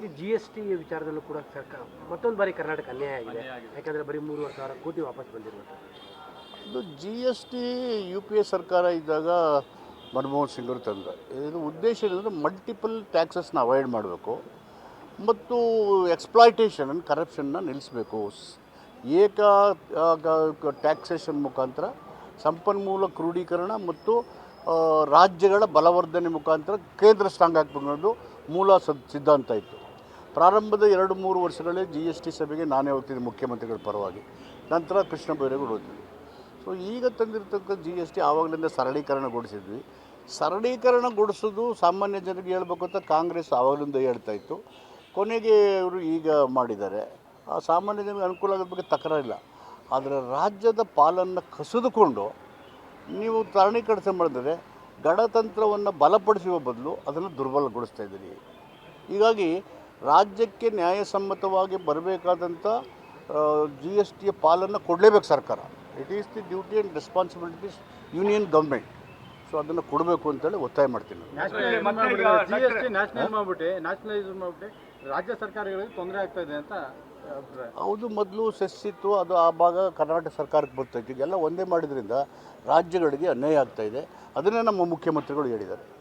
ರೀತಿ G S T ವಿಚಾರದಲ್ಲೂ ಕೂಡ ಸರ್ಕಾರ ಮತ್ತೊಂದು ಬಾರಿ ಕರ್ನಾಟಕ ಅನ್ಯಾಯ ಆಗಿದೆ. ಯಾಕಂದರೆ ಬರೀ ಮೂರುವರೆ ಸಾವಿರ ಕೋಟಿ ವಾಪಸ್ ಬಂದಿರುವಂಥದ್ದು ಇದು G S T U P A ಸರ್ಕಾರ ಇದ್ದಾಗ ಮನಮೋಹನ್ ಸಿಂಗ್ ಅವರು ತಂದ. ಇದರ ಉದ್ದೇಶ ಏನಂದರೆ ಮಲ್ಟಿಪಲ್ ಟ್ಯಾಕ್ಸಸ್ನ ಅವಾಯ್ಡ್ ಮಾಡಬೇಕು. ಮತ್ತು ಎಕ್ಸ್ಪ್ಲಾಯ್ಟೇಷನ್ ಆ್ಯಂಡ್ ಕರಪ್ಷನ್ನ ನಿಲ್ಲಿಸಬೇಕು. ಏಕ ಟ್ಯಾಕ್ಸೇಷನ್ ಮುಖಾಂತರ ಸಂಪನ್ಮೂಲ ಕ್ರೋಢೀಕರಣ ಮತ್ತು ರಾಜ್ಯಗಳ ಬಲವರ್ಧನೆ ಮುಖಾಂತರ ಕೇಂದ್ರ ಸ್ಟ್ರಾಂಗ್ ಆಗಬೇಕು ಅನ್ನೋದು ಮೂಲ ಸದ್ ಸಿದ್ಧಾಂತ ಇತ್ತು. ಪ್ರಾರಂಭದ ಎರಡು ಮೂರು ವರ್ಷಗಳೇ ಜಿ ಎಸ್ ಟಿ ಸಭೆಗೆ ನಾನೇ ಹೋಗ್ತಿದ್ದೆ ಮುಖ್ಯಮಂತ್ರಿಗಳ ಪರವಾಗಿ. ನಂತರ ಕೃಷ್ಣ ಬೈರೇಗೌಡ ಹೋಗ್ತಿದ್ದೆ ಸೊ ಈಗ ತಂದಿರತಕ್ಕ ಜಿ ಎಸ್ ಟಿ ಆವಾಗಲಿಂದ ಸರಳೀಕರಣಗೊಳಿಸಿದ್ವಿ. ಸರಳೀಕರಣಗೊಳಿಸೋದು ಸಾಮಾನ್ಯ ಜನರಿಗೆ ಹೇಳ್ಬೇಕು ಅಂತ ಕಾಂಗ್ರೆಸ್ ಆವಾಗಲಿಂದ ಹೇಳ್ತಾ ಇತ್ತು. ಕೊನೆಗೆ ಇವರು ಈಗ ಮಾಡಿದ್ದಾರೆ. ಆ ಸಾಮಾನ್ಯ ಜನರಿಗೆ ಅನುಕೂಲ ಆಗೋದ್ರ ಬಗ್ಗೆ ತಕರಾರಿಲ್ಲ. ಆದರೆ ರಾಜ್ಯದ ಪಾಲನ್ನು ಕಸಿದುಕೊಂಡು ನೀವು ಸರಳೀಕರಣ ಮಾಡಿದರೆ ಗಣತಂತ್ರವನ್ನು ಬಲಪಡಿಸುವ ಬದಲು ಅದನ್ನು ದುರ್ಬಲಗೊಳಿಸ್ತಾ ಇದ್ದೀರಿ. ಹೀಗಾಗಿ ರಾಜ್ಯಕ್ಕೆ ನ್ಯಾಯಸಮ್ಮತವಾಗಿ ಬರಬೇಕಾದಂಥ ಜಿ ಎಸ್ ಟಿಯ ಪಾಲನ್ನು ಕೊಡಲೇಬೇಕು ಸರ್ಕಾರ. It is the duty and responsibilities union government so ಅದನ್ನು ಕೊಡಬೇಕು ಅಂತೇಳಿ ಒತ್ತಾಯ ಮಾಡ್ತೀನಿ. ನಾನು. ಜಿ ಎಸ್ ಟಿ ನ್ಯಾಷನಲ್ ಮಾಡ್ಬಿಟ್ಟು. ನ್ಯಾಷನಲೈಸ್ ಮಾಡ್ಬಿಟ್ಟು. ರಾಜ್ಯ ಸರ್ಕಾರಗಳಿಗೆ ತೊಂದರೆ ಆಗ್ತಾ ಇದೆ ಅಂತ ಅಭಿಪ್ರಾಯ. ಹೌದು ಮೊದಲು ಸೆಸ್ ಇತ್ತು. ಅದು ಆ ಭಾಗ ಕರ್ನಾಟಕ ಸರ್ಕಾರಕ್ಕೆ ಬರ್ತೈತಿ ಎಲ್ಲ ಒಂದೇ ಮಾಡಿದ್ರಿಂದ ರಾಜ್ಯಗಳಿಗೆ ಅನ್ಯಾಯ ಆಗ್ತಾ ಇದೆ. ಅದನ್ನೇ ನಮ್ಮ ಮುಖ್ಯಮಂತ್ರಿಗಳು ಹೇಳಿದ್ದಾರೆ.